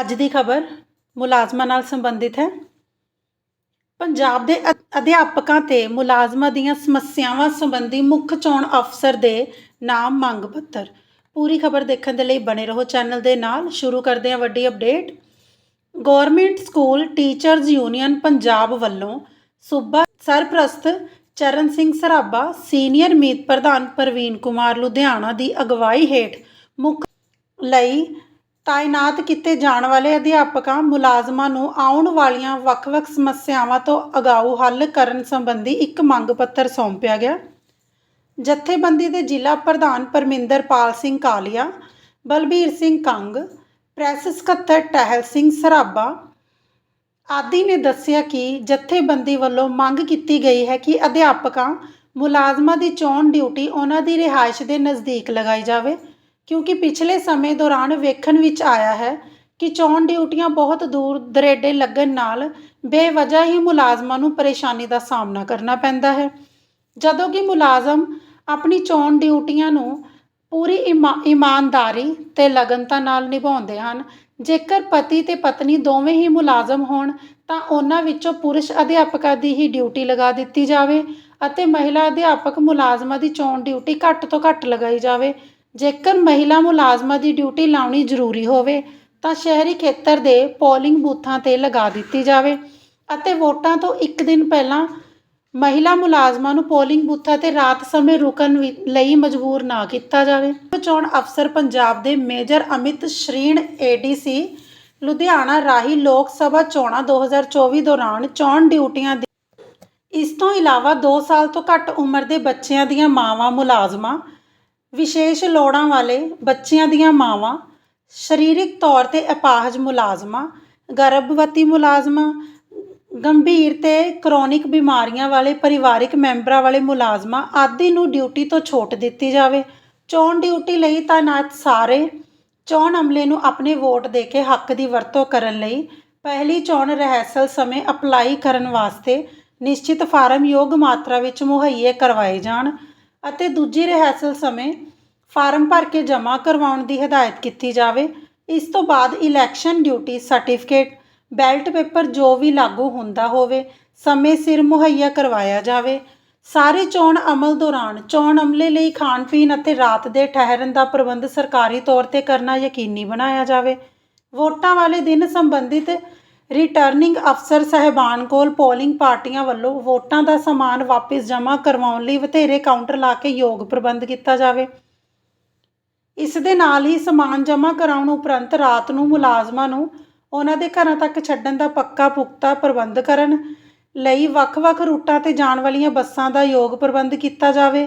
ਅੱਜ ਦੀ ਖਬਰ ਮੁਲਾਜ਼ਮਾਂ ਨਾਲ ਸੰਬੰਧਿਤ ਹੈ। ਪੰਜਾਬ ਦੇ ਅ- ਅਧਿਆਪਕਾਂ ਤੇ ਮੁਲਾਜ਼ਮਾਂ ਦੀਆਂ ਸਮੱਸਿਆਵਾਂ ਸੰਬੰਧੀ ਮੁੱਖ ਚੋਣ ਅਫਸਰ ਦੇ ਨਾਮ ਮੰਗ ਪੱਤਰ। ਪੂਰੀ ਖਬਰ ਦੇਖਣ ਦੇ ਲਈ ਬਣੇ ਰਹੋ ਚੈਨਲ ਦੇ ਨਾਲ। ਸ਼ੁਰੂ ਕਰਦੇ ਹਾਂ ਵੱਡੀ update. Government school teachers union Punjab ਵੱਲੋਂ ਸੂਬਾ ਸਰਪ੍ਰਸਤ ਚਰਨ ਸਿੰਘ ਸਰਾਭਾ, ਸੀਨੀਅਰ ਮੀਤ ਪ੍ਰਧਾਨ ਪ੍ਰਵੀਨ ਕੁਮਾਰ ਲੁਧਿਆਣਾ ਦੀ ਅਗਵਾਈ ਹੇਠ ਮੁੱਖ ਲਈ ਤਾਇਨਾਤ ਕੀਤੇ ਜਾਣ ਵਾਲੇ ਅਧਿਆਪਕਾਂ, ਮੁਲਾਜ਼ਮਾਂ ਨੂੰ ਆਉਣ ਵਾਲੀਆਂ ਵੱਖ-ਵੱਖ ਸਮੱਸਿਆਵਾਂ ਤੋਂ ਅਗਾਊ ਹੱਲ ਕਰਨ ਸੰਬੰਧੀ ਇੱਕ ਮੰਗ ਪੱਤਰ ਸੌਂਪਿਆ ਗਿਆ। ਜਥੇਬੰਦੀ ਦੇ ਜ਼ਿਲ੍ਹਾ ਪ੍ਰਧਾਨ ਪਰਮਿੰਦਰਪਾਲ ਸਿੰਘ ਕਾਲੀਆ, ਬਲਬੀਰ ਸਿੰਘ ਕੰਗ, ਪ੍ਰੈਸ ਸਕੱਤਰ ਟਹਿਲ ਸਿੰਘ ਸਰਾਭਾ ਆਦਿ ਨੇ ਦੱਸਿਆ ਕਿ ਜਥੇਬੰਦੀ ਵੱਲੋਂ ਮੰਗ ਕੀਤੀ ਗਈ ਹੈ ਕਿ ਅਧਿਆਪਕਾਂ, ਮੁਲਾਜ਼ਮਾਂ ਦੀ ਚੋਣ ਡਿਊਟੀ ਉਹਨਾਂ ਦੀ ਰਿਹਾਇਸ਼ ਦੇ ਨਜ਼ਦੀਕ ਲਗਾਈ ਜਾਵੇ। ਕਿਉਂਕਿ ਪਿਛਲੇ ਸਮੇਂ ਦੌਰਾਨ ਵੇਖਣ ਵਿੱਚ ਆਇਆ ਹੈ ਕਿ ਚੋਣ ਡਿਊਟੀਆਂ ਬਹੁਤ ਦੂਰ ਦਰੇਡੇ ਲੱਗਣ ਨਾਲ ਬੇਵਜ੍ਹਾ ਹੀ ਮੁਲਾਜ਼ਮਾਂ ਨੂੰ ਪਰੇਸ਼ਾਨੀ ਦਾ ਸਾਹਮਣਾ ਕਰਨਾ ਪੈਂਦਾ ਹੈ। ਜਦੋਂ ਕਿ ਮੁਲਾਜ਼ਮ ਆਪਣੀ ਚੋਣ ਡਿਊਟੀਆਂ ਨੂੰ ਪੂਰੀ ਇਮਾ- ਇਮਾਨਦਾਰੀ ਤੇ ਲਗਨਤਾ ਨਾਲ ਨਿਭਾਉਂਦੇ ਹਨ, ਜੇਕਰ ਪਤੀ ਤੇ ਪਤਨੀ ਦੋਵੇਂ ਹੀ ਮੁਲਾਜ਼ਮ ਹੋਣ, ਤਾਂ ਉਹਨਾਂ ਵਿੱਚੋਂ ਪੁਰਸ਼ ਅਧਿਆਪਕਾਂ ਦੀ ਹੀ ਡਿਊਟੀ ਲਗਾ ਦਿੱਤੀ ਜਾਵੇ ਅਤੇ ਮਹਿਲਾ ਅਧਿਆਪਕ ਮੁਲਾਜ਼ਮਾਂ ਦੀ ਚੋਣ ਡਿਊਟੀ ਘੱਟ ਤੋਂ ਘੱਟ ਲਗਾਈ ਜਾਵੇ ਜੇਕਰ ਮਹਿਲਾ ਮੁਲਾਜ਼ਮਾਂ ਦੀ ਡਿਊਟੀ ਲਾਉਣੀ ਜ਼ਰੂਰੀ ਹੋਵੇ, ਤਾਂ ਸ਼ਹਿਰੀ ਖੇਤਰ ਦੇ ਪੋਲਿੰਗ ਬੂਥਾਂ ਤੇ ਲਗਾ ਦਿੱਤੀ ਜਾਵੇ ਅਤੇ ਵੋਟਾਂ ਤੋਂ ਇੱਕ ਦਿਨ ਪਹਿਲਾਂ ਮਹਿਲਾ ਮੁਲਾਜ਼ਮਾਂ ਨੂੰ ਪੋਲਿੰਗ ਬੂਥਾਂ ਤੇ ਰਾਤ ਸਮੇਂ ਰੁਕਣ ਵੀ- ਲਈ ਮਜਬੂਰ ਨਾ ਕੀਤਾ ਜਾਵੇ। ਚੋਣ ਅਫਸਰ ਪੰਜਾਬ ਦੇ ਮੇਜਰ ਅਮਿਤ ਸ਼੍ਰੀਣ ਏਡੀਸੀ ਲੁਧਿਆਣਾ ਰਾਹੀਂ ਲੋਕ ਸਭਾ ਚੋਣਾਂ 2024 ਦੌਰਾਨ ਚੋਣ ਡਿਊਟੀਆਂ ਦੀ। ਇਸ ਤੋਂ ਇਲਾਵਾ 2 ਸਾਲ ਤੋਂ ਘੱਟ ਉਮਰ ਦੇ ਬੱਚਿਆਂ ਦੀਆਂ ਮਾਵਾਂ ਮੁਲਾਜ਼ਮਾਂ ਵਿਸ਼ੇਸ਼ ਲੋੜਾਂ ਵਾਲੇ ਬੱਚਿਆਂ ਦੀਆਂ ਮਾਵਾਂ, ਸਰੀਰਕ ਤੌਰ ਤੇ ਅਪਾਹਜ ਮੁਲਾਜ਼ਮਾਂ, ਗਰਭਵਤੀ ਮੁਲਾਜ਼ਮਾਂ, ਗੰਭੀਰ ਤੇ ਕਰੋਨਿਕ ਬਿਮਾਰੀਆਂ ਵਾਲੇ ਪਰਿਵਾਰਕ ਮੈਂਬਰਾਂ ਵਾਲੇ ਮੁਲਾਜ਼ਮਾਂ ਆਦਿ ਨੂੰ ਡਿਊਟੀ ਤੋਂ ਛੋਟ ਦਿੱਤੀ ਜਾਵੇ। ਚੋਣ ਡਿਊਟੀ ਲਈ ਤਾਇਨਾਤ ਸਾਰੇ ਚੋਣ ਅਮਲੇ ਨੂੰ ਆਪਣੇ ਵੋਟ ਦੇ ਕੇ ਹੱਕ ਦੀ ਵਰਤੋਂ ਕਰਨ ਲਈ ਪਹਿਲੀ ਚੋਣ ਰਹਿਸਲ ਸਮੇਂ ਅਪਲਾਈ ਕਰਨ ਵਾਸਤੇ ਨਿਸ਼ਚਿਤ ਫਾਰਮ ਯੋਗ ਮਾਤਰਾ ਵਿੱਚ ਮੁਹੱਈਆ ਕਰਵਾਏ ਜਾਣ। ਅਤੇ ਦੂਜੀ ਰਹਿਸਲ ਸਮੇਂ ਫਾਰਮ ਭਰ ਕੇ ਜਮ੍ਹਾਂ ਕਰਵਾਉਣ ਦੀ ਹਦਾਇਤ ਕੀਤੀ ਜਾਵੇ। ਇਸ ਤੋਂ ਬਾਅਦ election duty certificate, ballot paper ਜੋ ਵੀ ਲਾਗੂ ਹੁੰਦਾ ਹੋਵੇ, ਸਮੇਂ ਸਿਰ ਮੁਹੱਈਆ ਕਰਵਾਇਆ ਜਾਵੇ। ਸਾਰੇ ਚੋਣ ਅਮਲ ਦੌਰਾਨ ਚੋਣ ਅਮਲੇ ਲਈ ਖਾਣ ਪੀਣ ਅਤੇ ਰਾਤ ਦੇ ਠਹਿਰਨ ਦਾ ਪ੍ਰਬੰਧ ਸਰਕਾਰੀ ਤੌਰ ਤੇ ਕਰਨਾ ਯਕੀਨੀ ਬਣਾਇਆ ਜਾਵੇ। ਵੋਟਾਂ ਵਾਲੇ ਦਿਨ ਸੰਬੰਧਿਤ ਰਿਟਰਨਿੰਗ ਅਫਸਰ ਸਾਹਿਬਾਨ ਕੋਲ ਪੋਲਿੰਗ ਪਾਰਟੀਆਂ ਵੱਲੋਂ ਵੋਟਾਂ ਦਾ ਸਮਾਨ ਵਾਪਸ ਜਮ੍ਹਾਂ ਕਰਵਾਉਣ ਲਈ ਵਧੇਰੇ ਕਾਊਂਟਰ ਲਾ ਕੇ ਯੋਗ ਪ੍ਰਬੰਧ ਕੀਤਾ ਜਾਵੇ। ਇਸ ਦੇ ਨਾਲ ਹੀ ਸਮਾਨ ਜਮ੍ਹਾਂ ਕਰਾਉਣ ਉਪਰੰਤ ਰਾਤ ਨੂੰ ਮੁਲਾਜ਼ਮਾਂ ਨੂੰ ਉਹਨਾਂ ਦੇ ਘਰਾਂ ਤੱਕ ਛੱਡਣ ਦਾ ਪੱਕਾ ਪੁਖਤਾ ਪ੍ਰਬੰਧ ਕਰਨ ਲਈ ਵੱਖ-ਵੱਖ ਰੂਟਾਂ ਤੇ ਜਾਣ ਵਾਲੀਆਂ ਬੱਸਾਂ ਦਾ ਯੋਗ ਪ੍ਰਬੰਧ ਕੀਤਾ ਜਾਵੇ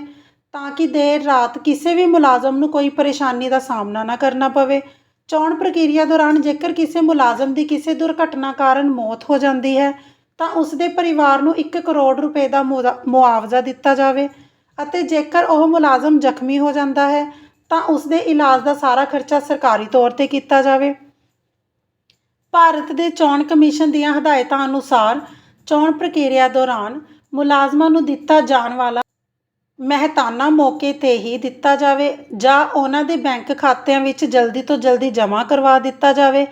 ਤਾਂ ਕਿ ਦੇਰ ਰਾਤ ਕਿਸੇ ਵੀ ਮੁਲਾਜ਼ਮ ਨੂੰ ਕੋਈ ਪਰੇਸ਼ਾਨੀ ਦਾ ਸਾਹਮਣਾ ਨਾ ਕਰਨਾ ਪਵੇ। ਚੋਣ ਪ੍ਰਕਿਰਿਆ ਦੌਰਾਨ ਜੇਕਰ ਕਿਸੇ ਮੁਲਾਜ਼ਮ ਦੀ ਕਿਸੇ ਦੁਰਘਟਨਾ ਕਾਰਨ ਮੌਤ ਹੋ ਜਾਂਦੀ ਹੈ, ਤਾਂ ਉਸ ਦੇ ਪਰਿਵਾਰ ਨੂੰ 1 ਕਰੋੜ ਰੁਪਏ ਦਾ ਮੁਆਵਜ਼ਾ- ਦਿੱਤਾ ਜਾਵੇ ਅਤੇ ਜੇਕਰ ਉਹ ਮੁਲਾਜ਼ਮ ਜ਼ਖਮੀ ਹੋ ਜਾਂਦਾ ਹੈ, ਤਾਂ ਉਸ ਦੇ ਇਲਾਜ ਦਾ ਸਾਰਾ ਖਰਚਾ ਸਰਕਾਰੀ ਤੌਰ ਤੇ ਕੀਤਾ ਜਾਵੇ। ਭਾਰਤ ਦੇ ਚੋਣ ਕਮਿਸ਼ਨ ਦੀਆਂ ਹਦਾਇਤਾਂ ਅਨੁਸਾਰ ਚੋਣ ਪ੍ਰਕਿਰਿਆ ਦੌਰਾਨ ਮੁਲਾਜ਼ਮਾਂ ਨੂੰ ਦਿੱਤਾ ਜਾਣ ਵਾਲਾ ਮਹਿਤਾਨਾ ਮੌਕੇ ਤੇ ਹੀ ਦਿੱਤਾ ਜਾਵੇ ਜਾਂ ਉਹਨਾਂ ਦੇ ਬੈਂਕ ਖਾਤਿਆਂ ਵਿੱਚ ਜਲਦੀ ਤੋਂ ਜਲਦੀ ਜਮ੍ਹਾਂ ਕਰਵਾ ਦਿੱਤਾ ਜਾਵੇ।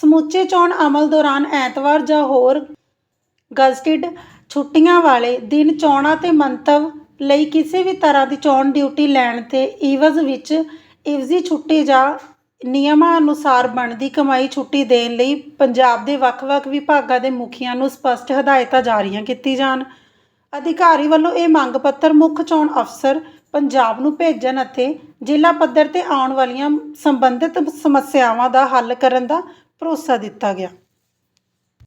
ਸਮੁੱਚੇ ਚੋਣ ਅਮਲ ਦੌਰਾਨ ਐਤਵਾਰ ਜਾਂ ਹੋਰ ਗਜ਼ਟਿਡ ਛੁੱਟੀਆਂ ਵਾਲੇ ਦਿਨ ਚੋਣਾਂ ਤੇ ਮੰਤਵ ਲਈ ਕਿਸੇ ਵੀ ਤਰ੍ਹਾਂ ਦੀ ਚੋਣ ਡਿਊਟੀ ਲੈਣ ਤੇ ਇਵਜ਼ ਵਿੱਚ ਇਵਜ਼ੀ ਛੁੱਟੀ ਜਾਂ ਨਿਯਮਾਂ ਅਨੁਸਾਰ ਬਣਦੀ ਕਮਾਈ ਛੁੱਟੀ ਦੇਣ ਲਈ ਪੰਜਾਬ ਦੇ ਵੱਖ-ਵੱਖ ਵਿਭਾਗਾਂ ਦੇ ਮੁਖੀਆਂ ਨੂੰ ਸਪਸ਼ਟ ਹਦਾਇਤਾਂ ਜਾਰੀਆਂ ਕੀਤੀ ਜਾਣ। ਅਧਿਕਾਰੀ ਵੱਲੋਂ ਇਹ ਮੰਗ ਪੱਤਰ ਮੁੱਖ ਚੋਣ ਅਫਸਰ ਪੰਜਾਬ ਨੂੰ ਭੇਜਣ ਅਤੇ ਜ਼ਿਲ੍ਹਾ ਪੱਧਰ ਤੇ ਆਉਣ ਵਾਲੀਆਂ ਸੰਬੰਧਿਤ ਸਮੱਸਿਆਵਾਂ ਦਾ ਹੱਲ ਕਰਨ ਦਾ ਭਰੋਸਾ ਦਿੱਤਾ ਗਿਆ।